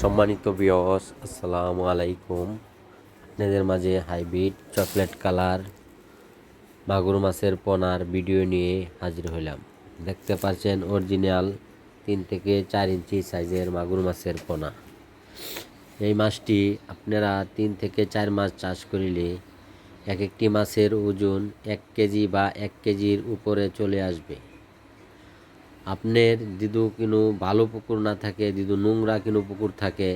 সম্মানিত বিয়স আসসালামু আলাইকুম। আপনাদের মাঝে হাইব্রিড চকলেট কালার মাগুর মাছের পোনার ভিডিও নিয়ে হাজির হইলাম। দেখতে পাচ্ছেন অরিজিনাল তিন থেকে চার ইঞ্চি সাইজের মাগুর মাছের পোনা। এই মাছটি আপনারা তিন থেকে চার মাস চাষ করিলে এক একটি মাছের ওজন এক কেজি বা এক কেজির উপরে চলে আসবে। আপনার দিদু কিনু ভালো পুকুর না থাকে দিদু নোংরা কিনু পুকুর থাকে,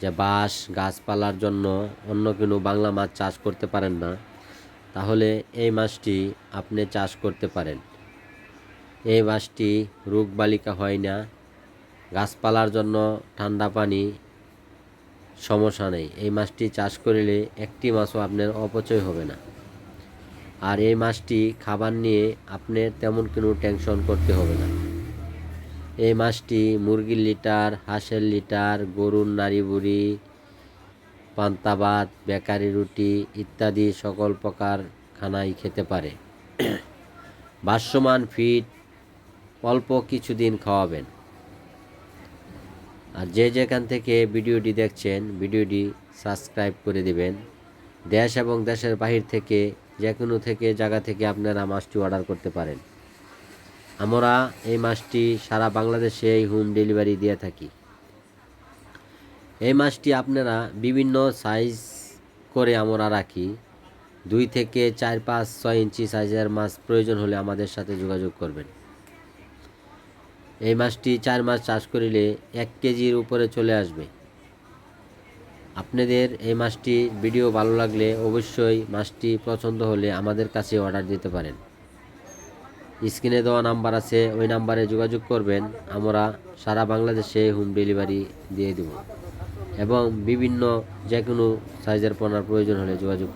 যে বাঁশ, গাছপালার জন্য অন্য কিনু বাংলা মাছ চাষ করতে পারেন না, তাহলে এই মাছটি আপনি চাষ করতে পারেন। এই মাছটি রোগ বালিকা হয় না, গাছপালার জন্য ঠান্ডা পানি সমস্যা নেই। এই মাছটি চাষ করিলে একটি মাছও আপনার অপচয় হবে না। আর এই মাছটি খাবার নিয়ে আপনি তেমন কোনো টেনশন করতে হবে না। এই মাছটি মুরগির লিটার, হাঁসের লিটার, গরুর নাড়ি বুড়ি পান্তা ভাত বেকারি রুটি ইত্যাদি সকল প্রকার খানাই খেতে পারে। ভাষ্যমান ফিট অল্প কিছুদিন খাওয়াবেন। আর যে যেখান থেকে ভিডিওটি দেখছেন, ভিডিওটি সাবস্ক্রাইব করে দিবেন। দেশ এবং দেশের বাহির থেকে যে কোনো থেকে, জায়গা থেকে আপনারা মাছটি অর্ডার করতে পারেন। আমরা এই মাছটি সারা বাংলাদেশে এই হোম ডেলিভারি দিয়ে থাকি। এই মাছটি আপনারা বিভিন্ন সাইজ করে আমরা রাখি। দুই থেকে চার পাঁচ ছয় ইঞ্চি সাইজের মাছ প্রয়োজন হলে আমাদের সাথে যোগাযোগ করবেন। এই মাছটি চার মাস চাষ করিলে এক কেজির উপরে চলে আসবে। আপনাদের এই মাছটি ভিডিও ভালো লাগলে অবশ্যই মাছটি পছন্দ হলে আমাদের কাছে অর্ডার দিতে পারেন। স্ক্রিনে দেওয়া নাম্বার আছে, ওই নাম্বারে যোগাযোগ করবেন আমরা সারা বাংলাদেশে হোম ডেলিভারি দিয়ে দেব এবং বিভিন্ন যে কোনো সাইজের পণ্যের প্রয়োজন হলে যোগাযোগ।